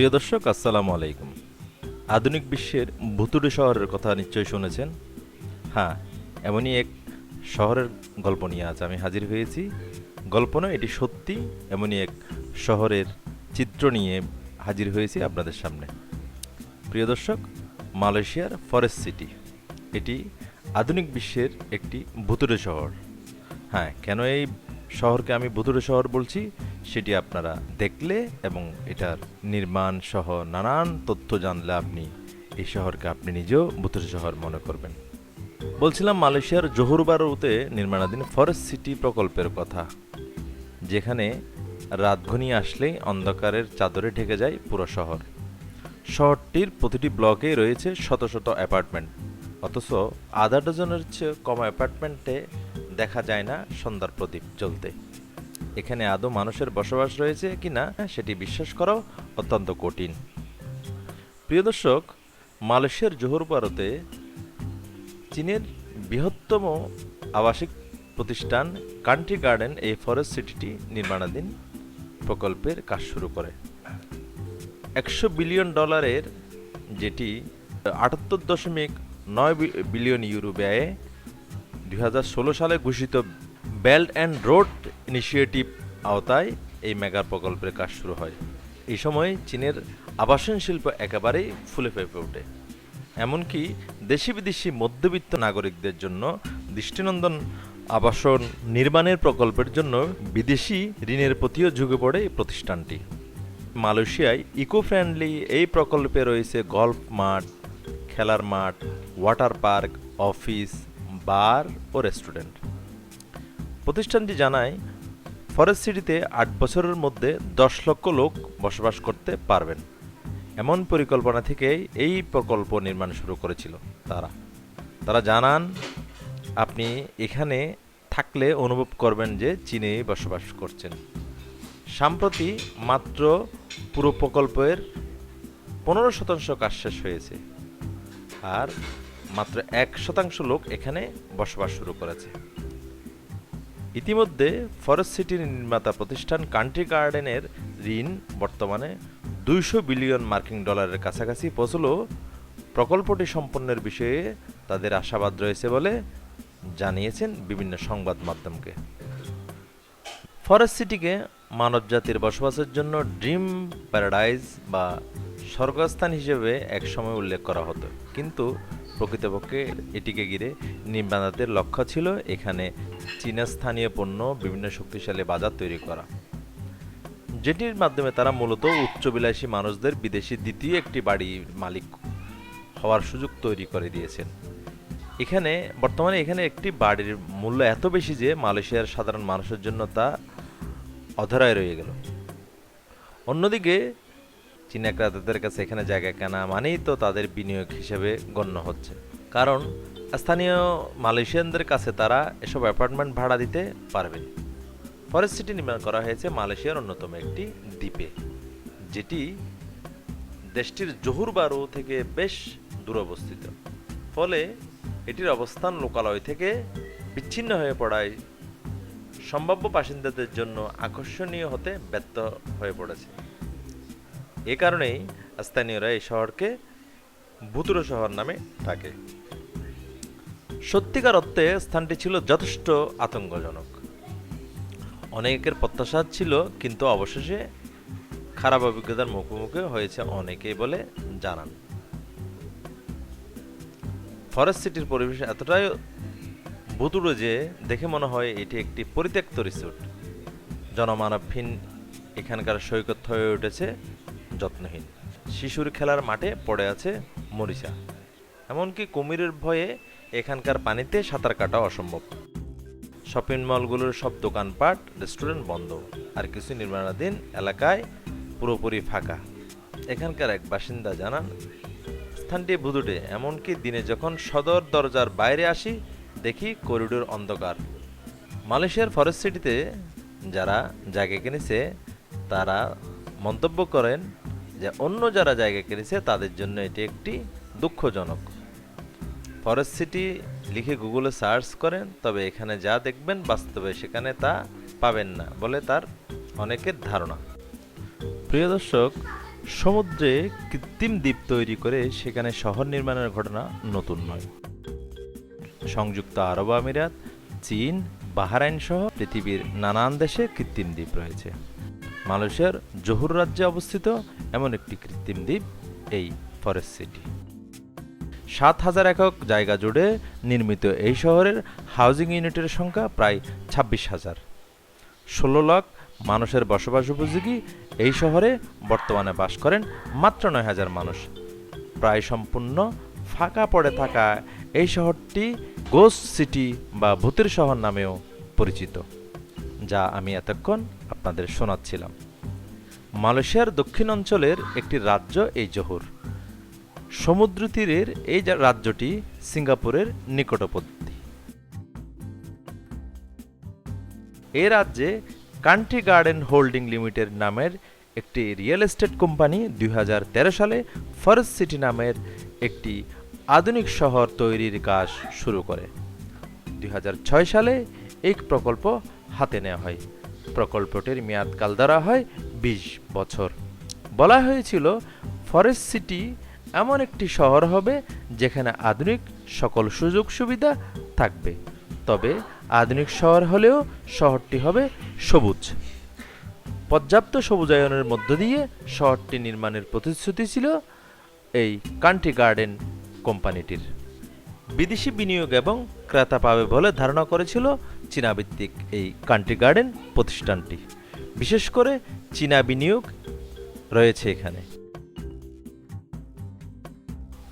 প্রিয় দর্শক, আসসালামু আলাইকুম। আধুনিক বিশ্বের ভুতুড়ে শহরের কথা নিশ্চয়ই শুনেছেন? হ্যাঁ এমনই এক শহরের গল্প নিয়ে আজ আমি হাজির হয়েছি। গল্প নয়, এটি সত্যি, এমনই এক শহরের চিত্র নিয়ে হাজির হয়েছি আপনাদের সামনে। প্রিয় দর্শক, মালয়েশিয়ার ফরেস্ট সিটি, এটি আধুনিক বিশ্বের একটি ভুতুড়ে শহর। হ্যাঁ কেন এই শহরকে আমি ভুতুড়ে শহর বলছি? সেটি আপনারা দেখলে এবং এটার নির্মাণ সহ নানান তথ্য জানলে আপনি এই শহরকে আপনি নিজেও ভুতুড়ে শহর মনে করবেন। বলছিলাম মালয়েশিয়ার জোহরবারুতে নির্মাণাধীন ফরেস্ট সিটি প্রকল্পের কথা। যেখানে রাত ঘনিয়ে আসলেই অন্ধকারের চাদরে ঢেকে যায় পুরো শহর। শহরটির প্রতিটি ব্লকে রয়েছে শত শত অ্যাপার্টমেন্ট। অথচ আধা ডজনের চেয়ে কম অ্যাপার্টমেন্টে দেখা যায় না সন্ধ্যার প্রদীপ জ্বলতে। এখানে আদৌ মানুষের বসবাস রয়েছে কিনা সেটি বিশ্বাস করাও অত্যন্ত কঠিন। প্রিয় দর্শক, মালয়েশিয়ার জোহর ভারতে চীনের বৃহত্তম আবাসিক প্রতিষ্ঠান কান্ট্রি গার্ডেন এই ফরেস্ট সিটিটি নির্মাণাধীন প্রকল্পের কাজ শুরু করে। একশো বিলিয়ন ডলারের যেটি আটাত্তর দশমিক নয় বিলিয়ন ইউরো ব্যয়ে দু হাজার ষোলো সালে ঘোষিত বেল্ট অ্যান্ড রোড ইনিশিয়েটিভ আওতায় এই মেগা প্রকল্পের কাজ শুরু হয়। এই সময় চীনের আবাসন শিল্প একেবারেই ফুলে ফেপে ওঠে। এমনকি দেশি বিদেশি মধ্যবিত্ত নাগরিকদের জন্য দৃষ্টিনন্দন আবাসন নির্মাণের প্রকল্পের জন্য বিদেশি ঋণের প্রতিও ঝুঁকে পড়ে এই প্রতিষ্ঠানটি। মালয়েশিয়ায় ইকো ফ্রেন্ডলি এই প্রকল্পে রয়েছে গল্ফ মাঠ, খেলার মাঠ, ওয়াটার পার্ক, অফিস, বার ও রেস্টুরেন্ট। প্রতিষ্ঠানটি জানায় ফরেস্ট সিটিতে আট বছরের মধ্যে দশ লক্ষ লোক বসবাস করতে পারবেন। এমন পরিকল্পনা থেকেই এই প্রকল্প নির্মাণ শুরু করেছিল তারা। তারা জানান, আপনি এখানে থাকলে অনুভব করবেন যে চীনে বসবাস করছেন। সম্প্রতি মাত্র পুরো প্রকল্পের পনেরো শতাংশ কাজ শেষ হয়েছে আর মাত্র এক শতাংশ লোক এখানে বসবাস শুরু করেছে। ইতিমধ্যে ফরেস্ট সিটির নির্মাতা প্রতিষ্ঠান কান্ট্রি গার্ডেনের ঋণ বর্তমানে দুইশো বিলিয়ন মার্কিন ডলারের কাছাকাছি পৌঁছলেও প্রকল্পটি সম্পন্নের বিষয়ে তাদের আশাবাদ রয়েছে বলে জানিয়েছেন বিভিন্ন সংবাদ মাধ্যমকে। ফরেস্ট সিটিকে মানবজাতির বসবাসের জন্য ড্রিম প্যারাডাইজ বা স্বর্গস্থান হিসেবে একসময় উল্লেখ করা হতো। কিন্তু প্রকৃতপক্ষে এটিকে ঘিরে নির্মাতাদের লক্ষ্য ছিল এখানে চীনা স্থানীয় পণ্য, বিভিন্ন শক্তিশালী বাজার তৈরি করা। যেটির মাধ্যমে তারা মূলত উচ্চবিলাসী মানুষদের বিদেশি দ্বিতীয় একটি বাড়ির মালিক হওয়ার সুযোগ তৈরি করে দিয়েছেন। এখানে, বর্তমানে এখানে একটি বাড়ির মূল্য এত বেশি যে মালয়েশিয়ার সাধারণ মানুষের জন্য তা অধরায় রয়ে গেল। অন্যদিকে চীনা ক্রেতাদের কাছে এখানে জায়গা কেনা মানেই তো তাদের বিনিয়োগ হিসেবে গণ্য হচ্ছে। কারণ, স্থানীয় মালয়েশিয়ানদের কাছে তারা এসব অ্যাপার্টমেন্ট ভাড়া দিতে পারবে ফরেস্ট সিটি নির্মাণ করা হয়েছে মালয়েশিয়ার অন্যতম একটি দ্বীপে, যেটি দেশটির জহুরবারু থেকে বেশ দূর অবস্থিত ফলে এটির অবস্থান লোকালয় থেকে বিচ্ছিন্ন হয়ে পড়ায় সম্ভাব্য বাসিন্দাদের জন্য আকর্ষণীয় হতে ব্যর্থ হয়ে পড়েছে। এ কারণেই স্থানীয়রা এই শহরকে ভুতুড়ো শহর নামে ডাকে। সত্যিকার অর্থে স্থানটি ছিল যথেষ্ট আতঙ্কজনক। অনেকের প্রত্যাশা ছিল, কিন্তু অবশেষে খারাপ অভিজ্ঞতার মুখোমুখি হয়েছে অনেকেই বলে জানান। ফরেস্ট সিটির পরিবেশ এতটাই ভুতুড়ো যে দেখে মনে হয় এটি একটি পরিত্যক্ত রিসোর্ট। জনমানবহীন এখানকার সৈকত হয়ে উঠেছে। যত্নহীন। শিশুর খেলার মাঠে পড়ে আছে মরিচা। এমনকি কুমিরের ভয়ে এখানকার পানিতে সাঁতার কাটা অসম্ভব। শপিং মলগুলোর সব দোকানপাট, রেস্টুরেন্ট বন্ধ। আর কিছু নির্মাণাধীন এলাকায় পুরোপুরি ফাঁকা। এখানকার এক বাসিন্দা জানান, স্থানটি ভুতুটে এমনকি দিনে যখন সদর দরজার বাইরে আসি, দেখি করিডোর অন্ধকার। মালয়েশিয়ার ফরেস্ট সিটিতে যারা জায়গা কিনেছে, তারা মন্তব্য করেন যে অন্য যারা জায়গা কিনেছে তাদের জন্য এটি একটি দুঃখজনক। ফরেস্ট সিটি লিখে গুগলে সার্চ করেন, তবে এখানে যা দেখবেন বাস্তবে সেখানে তা পাবেন না বলে তার অনেকের ধারণা। প্রিয় দর্শক, সমুদ্রে কৃত্রিম দ্বীপ তৈরি করে সেখানে শহর নির্মাণের ঘটনা নতুন নয়। সংযুক্ত আরব আমিরাত, চীন বাহারাইন সহ পৃথিবীর নানান দেশে কৃত্রিম দ্বীপ রয়েছে। মালয়েশিয়ার জহুর রাজ্যে অবস্থিত এমন একটি কৃত্রিম দ্বীপ, এই ফরেস্ট সিটি। সাত হাজার একক জায়গা জুড়ে নির্মিত এই শহরের হাউজিং ইউনিটের সংখ্যা প্রায় ছাব্বিশ হাজার। ষোলো লাখ মানুষের বসবাস উপযোগী এই শহরে বর্তমানে বাস করেন মাত্র নয় হাজার মানুষ। প্রায় সম্পূর্ণ ফাঁকা পড়ে থাকা এই শহরটি গোস্ট সিটি বা ভূতের শহর নামেও পরিচিত, যা আমি এতক্ষণ আপনাদের শোনাচ্ছিলাম। মালয়েশিয়ার দক্ষিণ অঞ্চলের একটি রাজ্য এই জহুর। সমুদ্র তীরের এই রাজ্যটি সিঙ্গাপুরের নিকটবর্তী। এ রাজ্যে কান্ট্রি গার্ডেন হোল্ডিং লিমিটেড নামের একটি রিয়েল এস্টেট কোম্পানি দুই হাজার তেরো সালে ফরেস্ট সিটি নামের একটি আধুনিক শহর তৈরির কাজ শুরু করে। দুই হাজার ছয় সালে এই প্রকল্প হাতে নেওয়া হয়। প্রকল্পটির মেয়াদকাল ধরা হয় বিশ বছর। বলা হয়েছিল, ফরেস্ট সিটি এমন একটি শহর হবে যেখানে আধুনিক সকল সুযোগ সুবিধা থাকবে। তবে আধুনিক শহর হলেও শহরটি হবে সবুজ। পর্যাপ্ত সবুজায়নের মধ্য দিয়ে শহরটি নির্মাণের প্রতিশ্রুতি ছিল এই কান্ট্রি গার্ডেন কোম্পানিটির। বিদেশি বিনিয়োগ এবং ক্রেতা পাবে বলে ধারণা করেছিল চীনা ভিত্তিক এই কান্ট্রি গার্ডেন প্রতিষ্ঠানটি। বিশেষ করে চীনা বিনিয়োগ রয়েছে এখানে।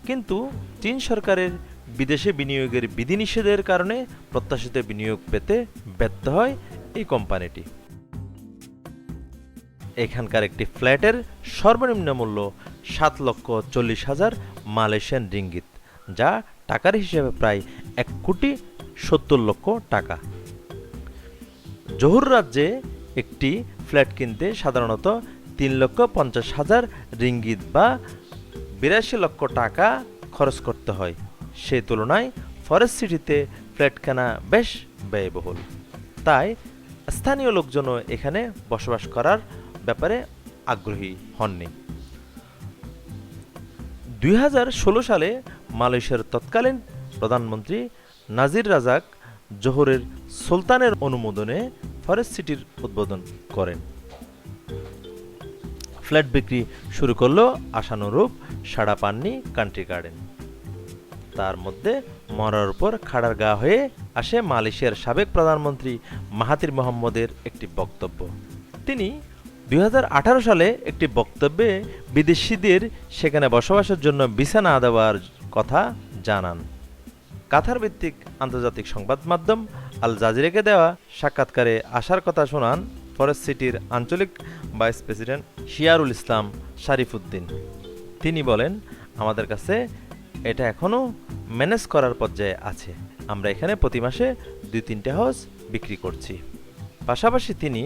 কিন্তু চীন সরকারের বিদেশে বিনিয়োগের বিধিনিষেধের কারণে প্রত্যাশিত বিনিয়োগ পেতে ব্যর্থ হয় এই কোম্পানিটি। এখানকার একটি ফ্ল্যাটের সর্বনিম্ন মূল্য সাত লক্ষ চল্লিশ হাজার মালয়েশিয়ান রিঙ্গিত, যা টাকার হিসেবে প্রায় এক কোটি সত্তর লক্ষ টাকা। জহুর রাজ্যে একটি ফ্ল্যাট কিনতে সাধারণত তিন লক্ষ পঞ্চাশ হাজার রিঙ্গিত বা বিরাশি লক্ষ টাকা খরচ করতে হয়। সেই তুলনায় ফরেস্ট সিটিতে ফ্ল্যাট কেনা বেশ ব্যয়বহুল। তাই স্থানীয় লোকজনও এখানে বসবাস করার ব্যাপারে আগ্রহী হননি। দুই হাজার ষোলো সালে মালয়েশিয়ার তৎকালীন প্রধানমন্ত্রী নাজির রাজাক জোহরের সুলতানের অনুমোদনে ফরেস্ট সিটির উদ্বোধন করেন। ফ্ল্যাট বিক্রি শুরু করল আশানুরূপ সাড়া পাননি কান্ট্রি গার্ডেন। তার মধ্যে মরার উপর খাড়ার গা হয়ে আসে মালয়েশিয়ার সাবেক প্রধানমন্ত্রী মাহাতির মোহাম্মদের একটি বক্তব্য। তিনি দুই হাজার আঠারো সালে একটি বক্তব্যে বিদেশিদের সেখানে বসবাসের জন্য ভিসা না দেওয়ার কথা জানান। কাতার ভিত্তিক আন্তর্জাতিক সংবাদ মাধ্যম আল জাজিরাকে দেওয়া সাক্ষাৎকারে আসার কথা শোনান ফরেস্ট সিটির আঞ্চলিক ভাইস প্রেসিডেন্ট শিয়ারুল ইসলাম শারিফুদ্দিন। তিনি বলেন, আমাদের কাছে এটা এখনও ম্যানেজ করার পর্যায়ে আছে। আমরা এখানে প্রতি মাসে দুই তিনটে হাউস বিক্রি করছি। পাশাপাশি তিনি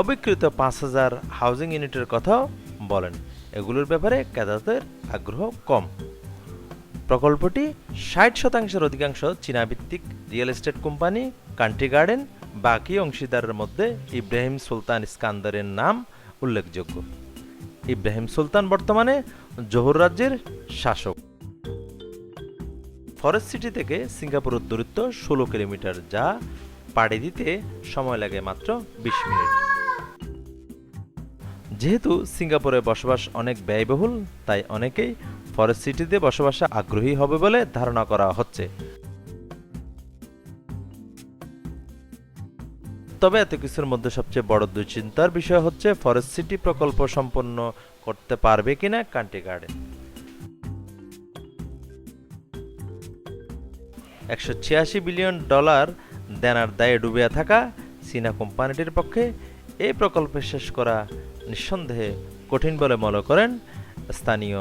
অবিকৃত পাঁচ হাজার হাউজিং ইউনিটের কথাও বলেন। এগুলোর ব্যাপারে ক্রেতাদের আগ্রহ কম। প্রকল্পটি ষাট শতাংশের অধিকাংশ চীনা ভিত্তিক real estate company Country Garden বাকি অংশীদারের মধ্যে ইব্রাহিম সুলতান ইস্কান্দারের নাম উল্লেখযোগ্য। ইব্রাহিম সুলতান বর্তমানে জোহর রাজ্যের শাসক। ফরেস্ট সিটি থেকে সিঙ্গাপুরের দূরত্ব ষোলো কিলোমিটার, যা পাড়ি দিতে সময় লাগে মাত্র বিশ মিনিট। যেহেতু সিঙ্গাপুরে বসবাস অনেক ব্যয়বহুল, তাই অনেকেই ফরেস্ট সিটিতে বসবাসে আগ্রহী হবে বলে ধারণা করা হচ্ছে। তবে এত কিছুর মধ্যে সবচেয়ে বড় দুশ্চিন্তার বিষয় হচ্ছে ফরেস্ট সিটি প্রকল্প সম্পন্ন করতে পারবে কিনা কান্ট্রি গার্ডেন একশো ছিয়াশি বিলিয়ন ডলার দেনার দায়ে ডুবে থাকা চীনা কোম্পানিটির পক্ষে এই প্রকল্প শেষ করা নিঃসন্দেহে কঠিন বলে মনে করেন স্থানীয়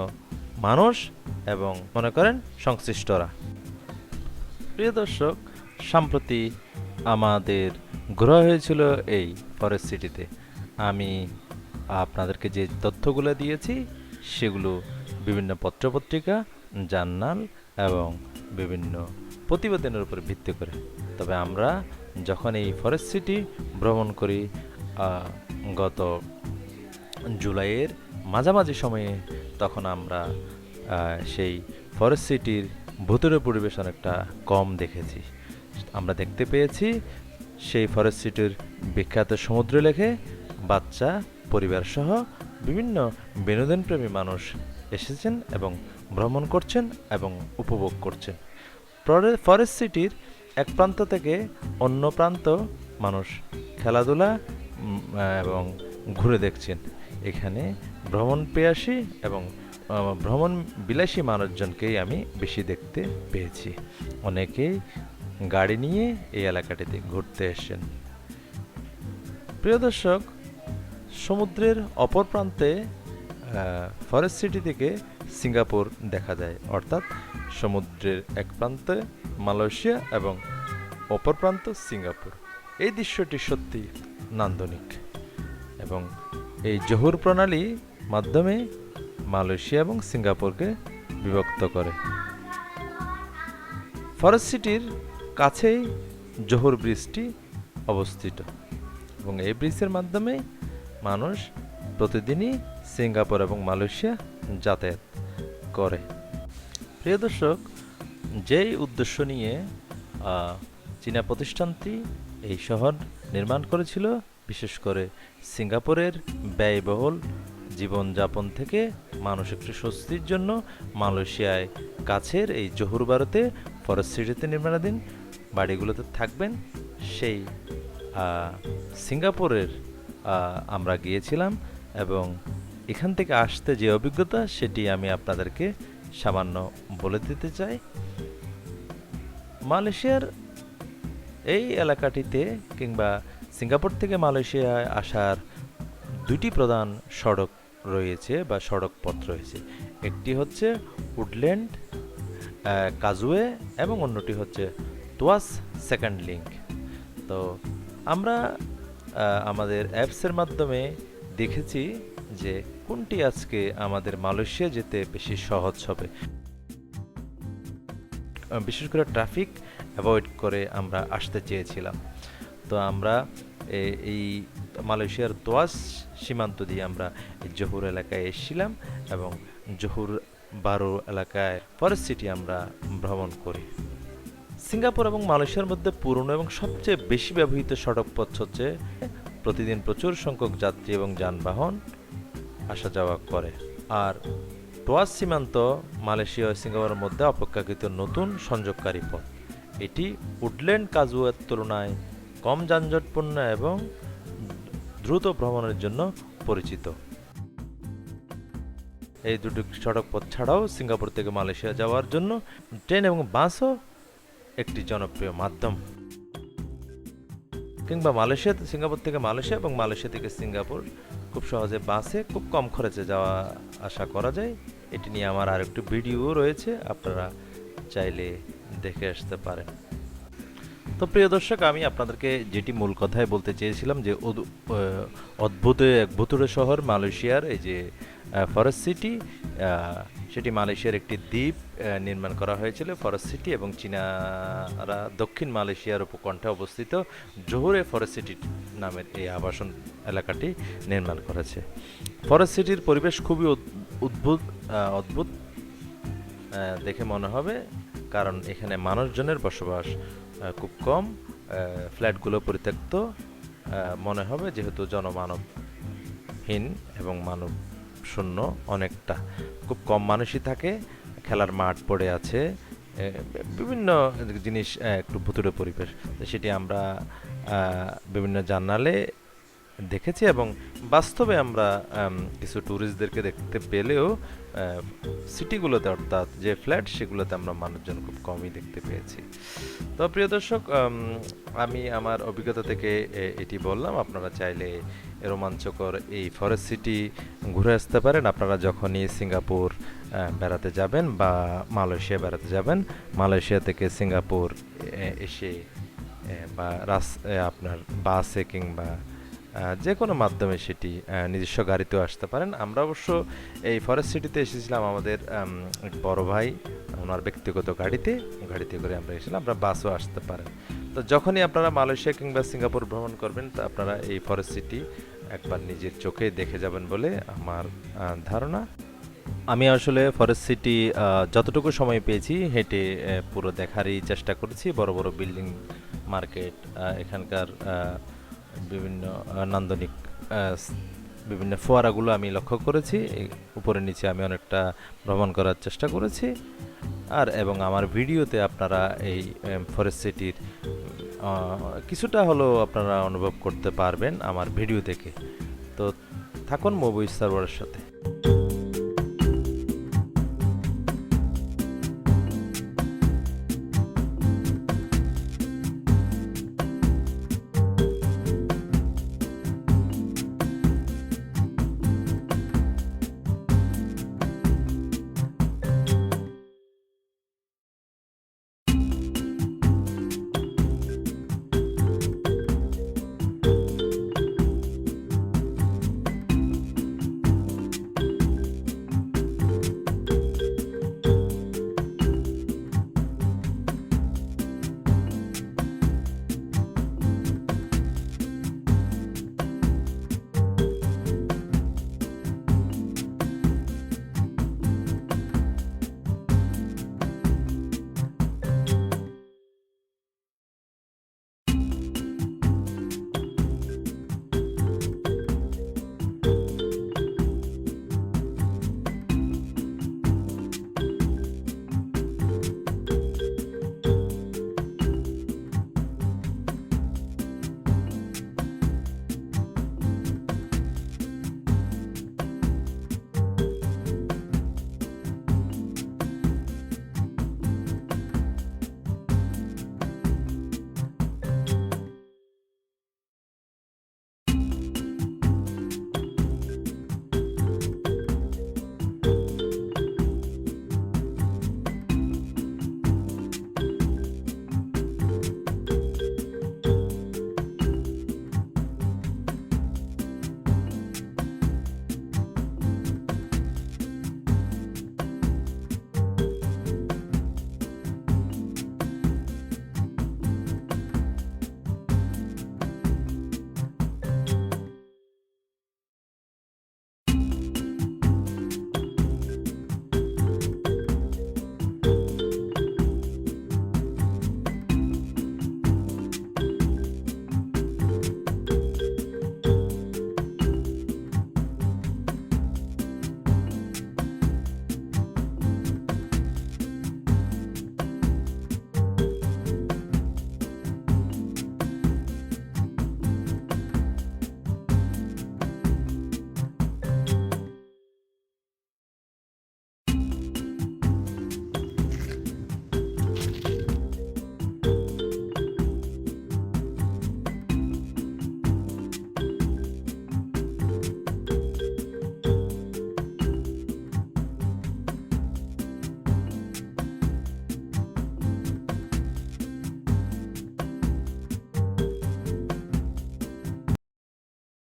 মানুষ এবং মনে করেন সংশ্লিষ্টরা। প্রিয় দর্শক, সম্প্রতি আমাদের গ্রহ হয়েছিল এই ফরেস্ট সিটিতে আমি আপনাদেরকে যে তথ্যগুলো দিয়েছি, সেগুলো বিভিন্ন পত্রপত্রিকা, জার্নাল এবং বিভিন্ন প্রতিবেদনের উপর ভিত্তি করে। তবে আমরা যখন এই ফরেস্ট সিটি ভ্রমণ করি গত জুলাইয়ের মাঝামাঝি সময়ে তখন আমরা সেই ফরেস্ট সিটির ভুতুরে পরিবেশ অনেকটা কম দেখেছি। আমরা দেখতে পেয়েছি সেই ফরেস্ট সিটির বিখ্যাত সমুদ্র লেখে বাচ্চা পরিবার সহ বিভিন্ন বিনোদনপ্রেমী মানুষ এসেছেন এবং ভ্রমণ করছেন এবং উপভোগ করছেন। ফরেস্ট সিটির এক প্রান্ত থেকে অন্য প্রান্ত মানুষ খেলাধুলা এবং ঘুরে দেখছেন। এখানে ভ্রমণ পেয়াসী এবং ভ্রমণ বিলাসী মানুষজনকেই আমি বেশি দেখতে পেয়েছি। অনেকেই গাড়ি নিয়ে এই এলাকাটিতে ঘুরতে এসেছেন। প্রিয় দর্শক, সমুদ্রের অপর প্রান্তে ফরেস্ট সিটি থেকে সিঙ্গাপুর দেখা যায়। অর্থাৎ সমুদ্রের এক প্রান্তে মালয়েশিয়া এবং অপর প্রান্ত সিঙ্গাপুর। এই দৃশ্যটি সত্যি নান্দনিক। এবং এই জহুর প্রণালী মাধ্যমে মালয়েশিয়া এবং সিঙ্গাপুরকে বিভক্ত করে। ফরেস্ট সিটির কাছেই জহুর ব্রিজটি অবস্থিত। এবং এই ব্রিজের মাধ্যমে মানুষ প্রতিদিনই সিঙ্গাপুর এবং মালয়েশিয়া যাতায়াত করে। প্রিয় দর্শক, যেই উদ্দেশ্য নিয়ে চীনা প্রতিষ্ঠানটি এই শহর নির্মাণ করেছিল, বিশেষ করে সিঙ্গাপুরের ব্যয়বহুল জীবনযাপন থেকে মানুষ একটু স্বস্তির জন্য মালয়েশিয়ায় কাছের এই জহুর ভারতে ফরেস্ট সিটিতে নির্মাণাধীন বাড়িগুলোতে থাকবেন। সেই সিঙ্গাপুরের আমরা গিয়েছিলাম এবং এখান থেকে আসতে যে অভিজ্ঞতা সেটি আমি আপনাদেরকে সামান্য বলে দিতে চাই। মালয়েশিয়ার এই এলাকাটিতে কিংবা সিঙ্গাপুর থেকে মালয়েশিয়ায় আসার দুটি প্রধান সড়ক রয়েছে বা সড়ক পথ রয়েছে। একটি হচ্ছে উডল্যান্ড কাজুয়ে এবং অন্যটি হচ্ছে তোয়াস সেকেন্ড লিঙ্ক। তো আমরা আমাদের অ্যাপসের মাধ্যমে দেখেছি যে কোনটি আজকে আমাদের মালয়েশিয়া যেতে বেশি সহজ হবে। বিশেষ করে ট্রাফিক অ্যাভয়েড করে আমরা আসতে চেয়েছিলাম। তো আমরা এই মালয়েশিয়ার তোয়াস সীমান্ত দিয়ে আমরা জহুর এলাকায় এসেছিলাম এবং জহুর বারো এলাকায় ফরেস্ট সিটি আমরা ভ্রমণ করি। সিঙ্গাপুর এবং মালয়েশিয়ার মধ্যে পুরনো এবং সবচেয়ে বেশি ব্যবহৃত সড়ক পথ হচ্ছে প্রতিদিন প্রচুর সংখ্যক যাত্রী এবং যানবাহন আসা যাওয়া করে। আর টোয়াস সীমান্ত মালয়েশিয়া ও সিঙ্গাপুরের মধ্যে অপেক্ষাকৃত নতুন সংযোগকারী পথ। এটি উডল্যান্ড কাজুয়ের তুলনায় কম যানজটপূর্ণ এবং দ্রুত ভ্রমণের জন্য পরিচিত। এই দুটি সড়ক পথ ছাড়াও সিঙ্গাপুর থেকে মালয়েশিয়া যাওয়ার জন্য ট্রেন এবং বাসও একটি জনপ্রিয় মাধ্যম। কিংবা মালয়েশিয়া, সিঙ্গাপুর থেকে মালয়েশিয়া এবং মালয়েশিয়া থেকে সিঙ্গাপুর। খুব সহজে বাসে খুব কম খরচে যাওয়া আশা করা যায়। এটি নিয়ে আমার আর একটু ভিডিও রয়েছে, আপনারা চাইলে দেখে আসতে পারেন তো প্রিয় দর্শক, আমি আপনাদেরকে যেটি মূল কথায় বলতে চেয়েছিলাম যে অদ্ভুত, এক ভুতুড়ে শহর মালয়েশিয়ার এই যে ফরেস্ট সিটি সেটি মালয়েশিয়ার একটি দ্বীপ নির্মাণ করা হয়েছিল। ফরেস্ট সিটি এবং চীনারা দক্ষিণ মালয়েশিয়ার উপকণ্ঠে অবস্থিত জোহরে ফরেস্ট সিটি নামের এই আবাসন এলাকাটি নির্মাণ করেছে। ফরেস্ট সিটির পরিবেশ খুবই উদ- উদ্ভুত অদ্ভুত দেখে মনে হবে। কারণ এখানে মানুষজনের বসবাস খুব কম ফ্ল্যাটগুলো পরিত্যক্ত মনে হবে যেহেতু জনমানবহীন এবং মানব শূন্য অনেকটা। খুব কম মানুষই থাকে, খেলার মাঠ পড়ে আছে বিভিন্ন জিনিস একটু ভুতুরে পরিবেশ। সেটি আমরা বিভিন্ন জানালে দেখেছি এবং বাস্তবে আমরা কিছু ট্যুরিস্টদেরকে দেখতে পেলেও সিটিগুলোতে অর্থাৎ যে ফ্ল্যাট সেগুলোতে আমরা মানুষজন খুব কমই দেখতে পেয়েছি। তো প্রিয় দর্শক আমি আমার অভিজ্ঞতা থেকে এটি বললাম, আপনারা চাইলে রোমাঞ্চকর এই ফরেস্ট সিটি ঘুরে আসতে পারেন। আপনারা যখনই সিঙ্গাপুর বেড়াতে যাবেন বা মালয়েশিয়া বেড়াতে যাবেন, মালয়েশিয়া থেকে সিঙ্গাপুর এসে বা রাস আপনার বাসে কিংবা যে কোনো মাধ্যমে সেটি নিজস্ব গাড়িতেও আসতে পারেন। আমরা অবশ্য এই ফরেস্ট সিটিতে এসেছিলাম আমাদের বড় ভাই, ওনার ব্যক্তিগত গাড়িতে। গাড়িতে করে আমরা এসেছিলাম, আমরা বাসও আসতে পারেন। তো যখনই আপনারা মালয়েশিয়া কিংবা সিঙ্গাপুর ভ্রমণ করবেন, তা আপনারা এই ফরেস্ট সিটি একবার নিজের চোখে দেখে যাবেন বলে আমার ধারণা। আমি আসলে ফরেস্ট সিটি যতটুকু সময় পেয়েছি, হেঁটে পুরো দেখারই চেষ্টা করেছি। বড় বড় বিল্ডিং মার্কেট এখানকার বিভিন্ন নান্দনিক বিভিন্ন ফোয়ারাগুলো আমি লক্ষ্য করেছি। উপরে নিচে আমি অনেকটা ভ্রমণ করার চেষ্টা করেছি। আর, এবং আমার ভিডিওতে আপনারা এই ফরেস্ট সিটির কিছুটা হলেও আপনারা অনুভব করতে পারবেন আমার ভিডিও থেকে তো থাকুন মুভি সার্ভারের সাথে।